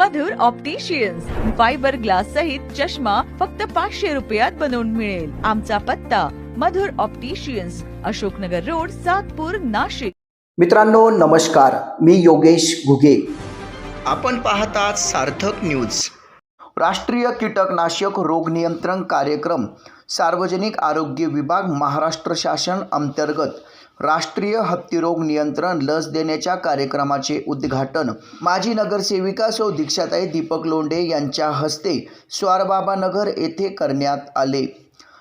मधुर opticians fibre glass सहित चष्मा फक्त पाचशे रुपयात बनवून मिळेल. आमचा पत्ता मधुर ऑप्टिशियन्स अशोकनगर रोड सातपूर नाशिक. मित्रांनो नमस्कार. मी योगेश घुगे. आपण पाहतात सार्थक न्यूज राष्ट्रीय कीटकनाशक रोग नियंत्रण कार्यक्रम सार्वजनिक आरोग्य विभाग महाराष्ट्र शासन अंतर्गत राष्ट्रीय हत्तीरोग नियंत्रण लस देण्याच्या कार्यक्रमाचे उद्घाटन. माजी नगरसेविका सौ दीक्षाताई दीपक लोंढे यांच्या हस्ते स्वारबाबानगर येथे करण्यात आले.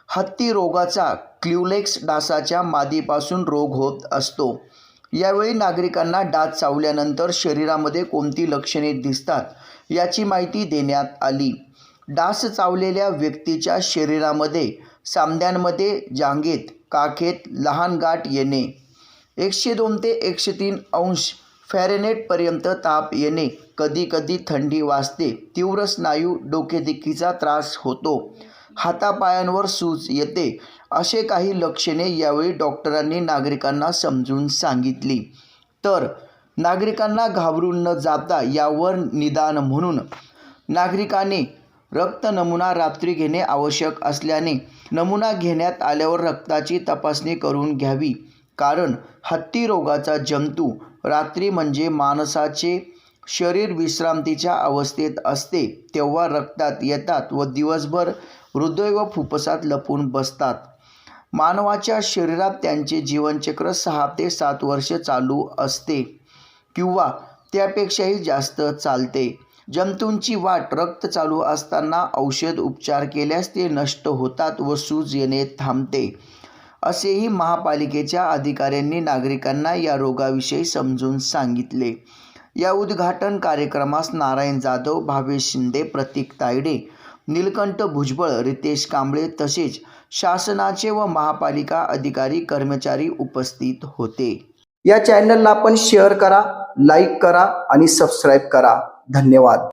हत्ती रोगाचा क्ल्युलेक्स डासाच्या मादीपासून रोग होत असतो. यावेळी नागरिकांना डास चावल्यानंतर शरीरामध्ये कोणती लक्षणे दिसतात याची माहिती देण्यात आली. डास चावलेल्या व्यक्तीच्या शरीरामध्ये सांध्यांमध्ये जांघेत काखेत लहान गाठ येणे. एकशे दोन ते एकशे तीन अंश फॅरेनेटपर्यंत ताप येणे. कधीकधी थंडी वाजते. तीव्र स्नायू डोकेदुखीचा त्रास होतो. हातापायांवर सूज येते. असे काही लक्षणे यावेळी डॉक्टरांनी नागरिकांना समजून सांगितली. तर नागरिकांना घाबरून न जाता यावर निदान म्हणून नागरिकांनी रक्त नमुना रात्री घेणे आवश्यक असल्याने नमुना घेण्यात आल्यावर रक्ताची तपासणी करून घ्यावी. कारण हत्ती रोगाचा जंतू रात्री म्हणजे माणसाचे शरीर विश्रांतीच्या अवस्थेत असते तेव्हा रक्तात येतात व दिवसभर हृदय व फुफ्फुसात लपून बसतात. मानवाच्या शरीरात त्यांचे जीवनचक्र सहा ते सात वर्ष चालू असते किंवा त्यापेक्षाही जास्त चालते. जंतूंची वाट रक्त चालू असताना औषध उपचार केल्यास ते नष्ट होतात व सूज येणे थांबते. असेही महापालिकेच्या अधिकाऱ्यांनी नागरिकांना या रोगाविषयी समजून सांगितले. या उद्घाटन कार्यक्रमास नारायण जाधव भावेश शिंदे प्रतीक तायडे नीलकंठ भुजबळ रितेश कांबळे तसेच शासनाचे व महापालिका अधिकारी कर्मचारी उपस्थित होते. या चॅनलला आपण शेअर करा लाईक करा आणि सबस्क्राईब करा. धन्यवाद.